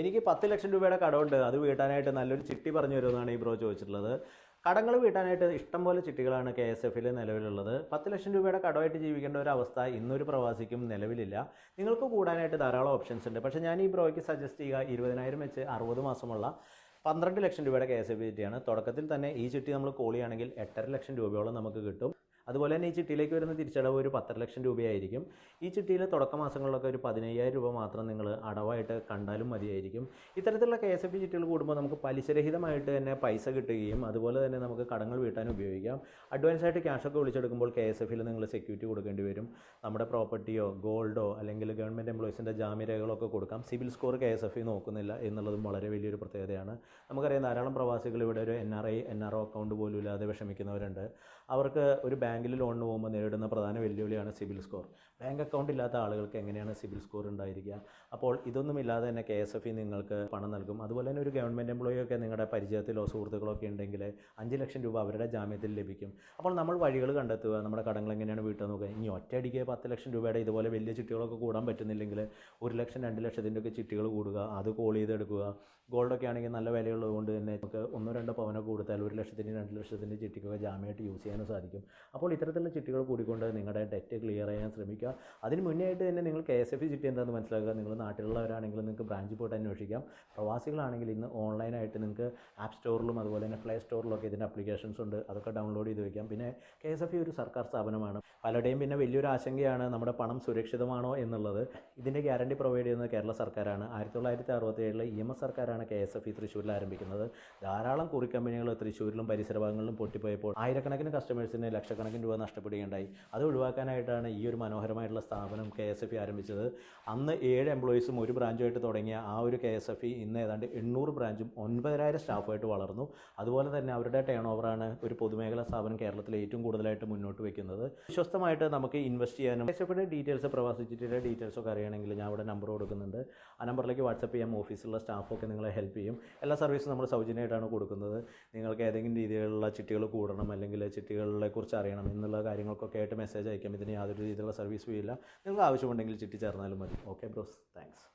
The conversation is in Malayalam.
എനിക്ക് പത്ത് ലക്ഷം രൂപയുടെ കടമുണ്ട് അത് വീട്ടാനായിട്ട് നല്ലൊരു ചിട്ടി പറഞ്ഞു വരുമെന്നാണ് ഈ ബ്രോ ചോദിച്ചിട്ടുള്ളത്. കടങ്ങൾ വീട്ടാനായിട്ട് ഇഷ്ടം പോലെ ചിട്ടികളാണ് കെ എസ് എഫിൽ നിലവിലുള്ളത്. പത്ത് ലക്ഷം രൂപയുടെ കടമായിട്ട് ജീവിക്കേണ്ട ഒരു അവസ്ഥ ഇന്നൊരു പ്രവാസിക്കും നിലവിലില്ല. നിങ്ങൾക്ക് കൂടാനായിട്ട് ധാരാളം ഓപ്ഷൻസ് ഉണ്ട്. പക്ഷേ ഞാൻ ഈ ബ്രോയ്ക്ക് സജസ്റ്റ് ചെയ്യുക ഇരുപതിനായിരം വെച്ച് അറുപത് മാസമുള്ള പന്ത്രണ്ട് ലക്ഷം രൂപയുടെ കെ എസ് എഫ് ചിട്ടിയാണ്. തുടക്കത്തിൽ തന്നെ ഈ ചിട്ടി നമ്മൾ കോൾ ചെയ്യുകയാണെങ്കിൽ എട്ടര ലക്ഷം രൂപയോളം നമുക്ക് കിട്ടും. അതുപോലെ തന്നെ ഈ ചിട്ടിയിലേക്ക് വരുന്ന തിരിച്ചടവ് ഒരു പത്തര ലക്ഷം രൂപയായിരിക്കും. ഈ ചിട്ടിയിൽ തുടക്ക മാസങ്ങളിലൊക്കെ ഒരു പതിനയ്യായിരം രൂപ മാത്രം നിങ്ങൾ അടവായിട്ട് കണ്ടാലും മതിയായിരിക്കും. ഇത്തരത്തിലുള്ള കെ എസ് എഫ് ചിട്ടികൾ കൂടുമ്പോൾ നമുക്ക് പലിശരഹിതമായിട്ട് തന്നെ പൈസ കിട്ടുകയും അതുപോലെ തന്നെ നമുക്ക് കടങ്ങൾ വീട്ടാൻ ഉപയോഗിക്കാം. അഡ്വാൻസ് ആയിട്ട് ക്യാഷൊക്കെ വിളിച്ചെടുക്കുമ്പോൾ കെ എസ് എഫിൽ നിങ്ങൾ സെക്യൂരിറ്റി കൊടുക്കേണ്ടി വരും. നമ്മുടെ പ്രോപ്പർട്ടിയോ ഗോൾഡോ അല്ലെങ്കിൽ ഗവൺമെന്റ് എംപ്ലോയീസിന്റെ ജാമ്യരേഖകളൊക്കെ കൊടുക്കാം. Civil score K S F നോക്കുന്നില്ല എന്നുള്ളതും വളരെ വലിയൊരു പ്രത്യേകതയാണ്. നമുക്കറിയാം ധാരാളം പ്രവാസികൾ ഇവിടെ ഒരു N R I N R O account പോലും ഇല്ലാതെ വിഷമിക്കുന്നവരുണ്ട്. അവർക്ക് ഒരു ബാങ്കിൽ ലോണിന് പോകുമ്പോൾ നേരിടുന്ന പ്രധാന വെല്ലുവിളിയാണ് സിബിൽ സ്കോർ. ബാങ്ക് അക്കൗണ്ട് ഇല്ലാത്ത ആളുകൾക്ക് എങ്ങനെയാണ് സിബിൽ സ്കോർ ഉണ്ടായിരിക്കുക? അപ്പോൾ ഇതൊന്നും ഇല്ലാതെ തന്നെ കെ എസ് എഫ് ഇ നിങ്ങൾക്ക് പണം നൽകും. അതുപോലെ തന്നെ ഒരു ഗവൺമെന്റ് എംപ്ലോയിയൊക്കെ നിങ്ങളുടെ പരിചയത്തിലോ സുഹൃത്തുക്കളോ ഒക്കെ ഉണ്ടെങ്കിൽ അഞ്ച് ലക്ഷം രൂപ അവരുടെ ജാമ്യത്തിൽ ലഭിക്കും. അപ്പോൾ നമ്മൾ വഴികൾ കണ്ടെത്തുക നമ്മുടെ കടങ്ങൾ എങ്ങനെയാണ് വീട്ടിൽ നോക്കുക. ഇനി ഒറ്റയടിക്ക് പത്ത് ലക്ഷം രൂപയുടെ ഇതുപോലെ വലിയ ചിട്ടികളൊക്കെ കൂടാൻ പറ്റുന്നില്ലെങ്കിൽ ഒരു ലക്ഷം രണ്ട് ലക്ഷത്തിന്റെ ഒക്കെ ചിട്ടികൾ കൂടുക അത് കോൾ ചെയ്തെടുക്കുക. ഗോൾഡൊക്കെ ആണെങ്കിൽ നല്ല വിലയുള്ളതുകൊണ്ട് തന്നെ നമുക്ക് ഒന്നോ രണ്ടോ പവനൊക്കെ കൊടുത്താൽ ഒരു ലക്ഷത്തിന്റെ രണ്ട് ലക്ഷത്തിന്റെ ചിട്ടിക്കൊക്കെ ജാമ്യമായിട്ട് യൂസ് ചെയ്യാനും സാധിക്കും. അപ്പോൾ ഇത്തരത്തിലുള്ള ചിട്ടികൾ കൂടിക്കൊണ്ട് നിങ്ങളുടെ ഡെറ്റ് ക്ലിയർ ചെയ്യാൻ ശ്രമിക്കുക. അതിന് മുന്നേ ആയിട്ട് തന്നെ നിങ്ങൾ കെ എസ് എഫ് ചിട്ടി എന്താണെന്ന് മനസ്സിലാക്കുക. നിങ്ങൾ നാട്ടിലുള്ളവരാണെങ്കിൽ നിങ്ങൾക്ക് ബ്രാഞ്ചിൽ പോയിട്ട് അന്വേഷിക്കാം. പ്രവാസികളാണെങ്കിൽ ഇന്ന് ഓൺലൈനായിട്ട് നിങ്ങൾക്ക് ആപ്പ് സ്റ്റോറിലും അതുപോലെ തന്നെ പ്ലേ സ്റ്റോറിലൊക്കെ ഇതിന്റെ അപ്ലിക്കേഷൻസ് ഉണ്ട്. അതൊക്കെ ഡൗൺലോഡ് ചെയ്ത് വയ്ക്കാം പിന്നെ കെ എസ് എഫ് ഒരു സർക്കാർ സ്ഥാപനമാണ്. പലരുടെയും പിന്നെ വലിയൊരു ആശങ്കയാണ് നമ്മുടെ പണം സുരക്ഷിതമാണോ എന്നുള്ളത്. ഇതിന്റെ ഗ്യാരണ്ടി പ്രൊവൈഡ് ചെയ്യുന്നത് കേരള സർക്കാരാണ്. ആയിരത്തി തൊള്ളായിരത്തി അറുപത്തി ഇ എം എസ് സർക്കാരാണ് കെ എസ് എഫ് ഇ തൃശ്ശൂരിൽ ആരംഭിക്കുന്നത്. ധാരാളം കുറി കമ്പനികൾ തൃശ്ശൂരിലും പരിസര ഭാഗങ്ങളിലും പൊട്ടിപ്പോയപ്പോൾ ആയിരക്കണക്കിന് കസ്റ്റമേഴ്സിന് ലക്ഷക്കണക്കിന് രൂപ നഷ്ടപ്പെടുകയുണ്ടായി. അത് ഒഴിവാക്കാനായിട്ടാണ് ഈ ഒരു മനോഹരമായിട്ടുള്ള സ്ഥാപനം കെ എസ് എഫ് ഇ ആരംഭിച്ചത്. അന്ന് ഏഴ് എംപ്ലോയീസും ഒരു ബ്രാഞ്ചുമായിട്ട് തുടങ്ങിയ ആ ഒരു കെ എസ് എഫ് ഇ ഇന്ന് ഏതാണ്ട് എണ്ണൂറ് ബ്രാഞ്ചും ഒൻപതിനായിരം സ്റ്റാഫായിട്ട് വളർന്നു. അതുപോലെ തന്നെ അവരുടെ ടേൺ ഓവറാണ് ഒരു പൊതുമേഖലാ സ്ഥാപനം കേരളത്തിൽ ഏറ്റവും കൂടുതലായിട്ട് മുന്നോട്ട് വയ്ക്കുന്നത് വിശ്വസ്തമായിട്ട് നമുക്ക് ഇൻവെസ്റ്റ് ചെയ്യാനും കെ എസ് എഫിന്റെ ഡീറ്റെയിൽസ് പ്രവാസി ചിട്ടിയുടെ ഡീറ്റെയിൽസ് ഒക്കെ അറിയണമെങ്കിൽ ഞാൻ അവിടെ നമ്പർ കൊടുക്കുന്നുണ്ട്. ആ നമ്പറിലേക്ക് വാട്സപ്പ് ചെയ്യാം. ഓഫീസിലുള്ള സ്റ്റാഫൊക്കെ നിങ്ങളെ ഹെൽപ്പ് ചെയ്യും. എല്ലാ സർവീസും നമ്മൾ സൗജന്യമായിട്ടാണ് കൊടുക്കുന്നത്. നിങ്ങൾക്ക് ഏതെങ്കിലും രീതിയിലുള്ള ചിട്ടികൾ കൂടണം അല്ലെങ്കിൽ ചിട്ടികളെ കുറിച്ച് അറിയണം എന്നുള്ള കാര്യങ്ങൾക്കൊക്കെ ആയിട്ട് മെസ്സേജ് അയക്കാം. ഇതിന് യാതൊരു രീതിയിലുള്ള സർവീസ് ഫീ ഇല്ല. നിങ്ങൾക്ക് ആവശ്യമുണ്ടെങ്കിൽ ചിട്ടി ചേർന്നാലും മതി. Okay bros thanks